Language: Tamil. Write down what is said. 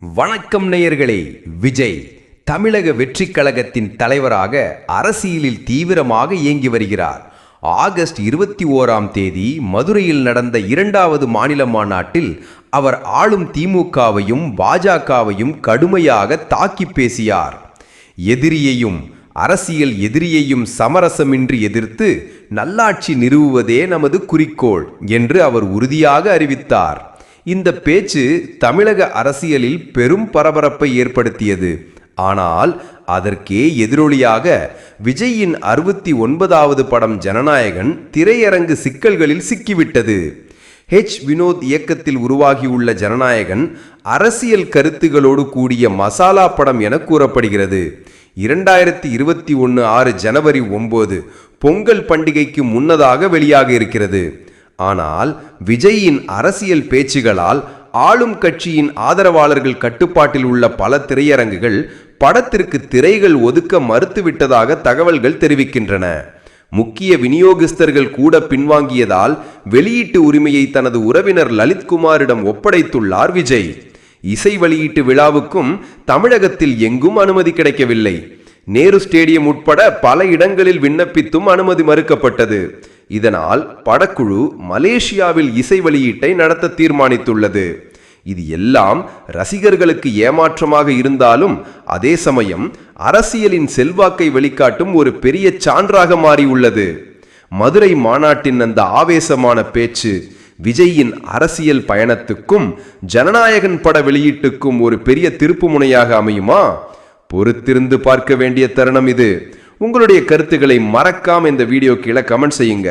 வணக்கம் நேயர்களே விஜய். தமிழக வெற்றி கழகத்தின் தலைவராக அரசியலில் தீவிரமாக இயங்கி வருகிறார். ஆகஸ்ட் இருபத்தி ஓராம் தேதி மதுரையில் நடந்த இரண்டாவது மாநில மாநாட்டில் அவர் ஆளும் திமுகவையும் பாஜகவையும் கடுமையாக தாக்கி பேசியார். எதிரியையும் அரசியல் எதிரியையும் சமரசமின்றி எதிர்த்து நல்லாட்சி நிறுவுவதே நமது குறிக்கோள் என்று அவர் உறுதியாக அறிவித்தார். இந்த பேச்சு தமிழக அரசியலில் பெரும் பரபரப்பை ஏற்படுத்தியது. ஆனால் அதற்கே எதிரொலியாக விஜயின் அறுபத்தி ஒன்பதாவது படம் ஜனநாயகன் திரையரங்கு சிக்கல்களில் சிக்கிவிட்டது. ஹெச் வினோத் இயக்கத்தில் உருவாகியுள்ள ஜனநாயகன் அரசியல் கருத்துகளோடு கூடிய மசாலா படம் என கூறப்படுகிறது. இரண்டாயிரத்தி இருபத்தி ஒன்று ஆறு ஜனவரி ஒன்பது பொங்கல் பண்டிகைக்கு முன்னதாக வெளியாக இருக்கிறது ஆனால் விஜயின் அரசியல் பேச்சுகளால் ஆளும் கட்சியின் ஆதரவாளர்கள் கட்டுப்பாட்டில் உள்ள பல திரையரங்குகள் படத்திற்கு திரைகள் ஒதுக்க மறுத்துவிட்டதாக தகவல்கள் தெரிவிக்கின்றன. முக்கிய விநியோகஸ்தர்கள் கூட பின்வாங்கியதால் வெளியீட்டு உரிமையை தனது உறவினர் லலித்குமாரிடம் ஒப்படைத்துள்ளார் விஜய். இசை வெளியீட்டு விழாவுக்கும் தமிழகத்தில் எங்கும் அனுமதி கிடைக்கவில்லை. நேரு ஸ்டேடியம் உட்பட பல இடங்களில் விண்ணப்பித்தும் அனுமதி மறுக்கப்பட்டது. இதனால் படக்குழு மலேசியாவில் இசை வெளியீட்டை நடத்த தீர்மானித்துள்ளது. இது எல்லாம் ரசிகர்களுக்கு ஏமாற்றமாக இருந்தாலும் அதே சமயம் அரசியலின் செல்வாக்கை வெளிக்காட்டும் ஒரு பெரிய சான்றாக மாறியுள்ளது. மதுரை மாநாட்டின் அந்த ஆவேசமான பேச்சு விஜயின் அரசியல் பயணத்துக்கும் ஜனநாயகன் பட வெளியீட்டுக்கும் ஒரு பெரிய திருப்புமுனையாக அமையுமா? பொறுத்திருந்து பார்க்க வேண்டிய தருணம் இது. உங்களுடைய கருத்துக்களை மறக்காம இந்த வீடியோ கீழே கமெண்ட் செய்யுங்க.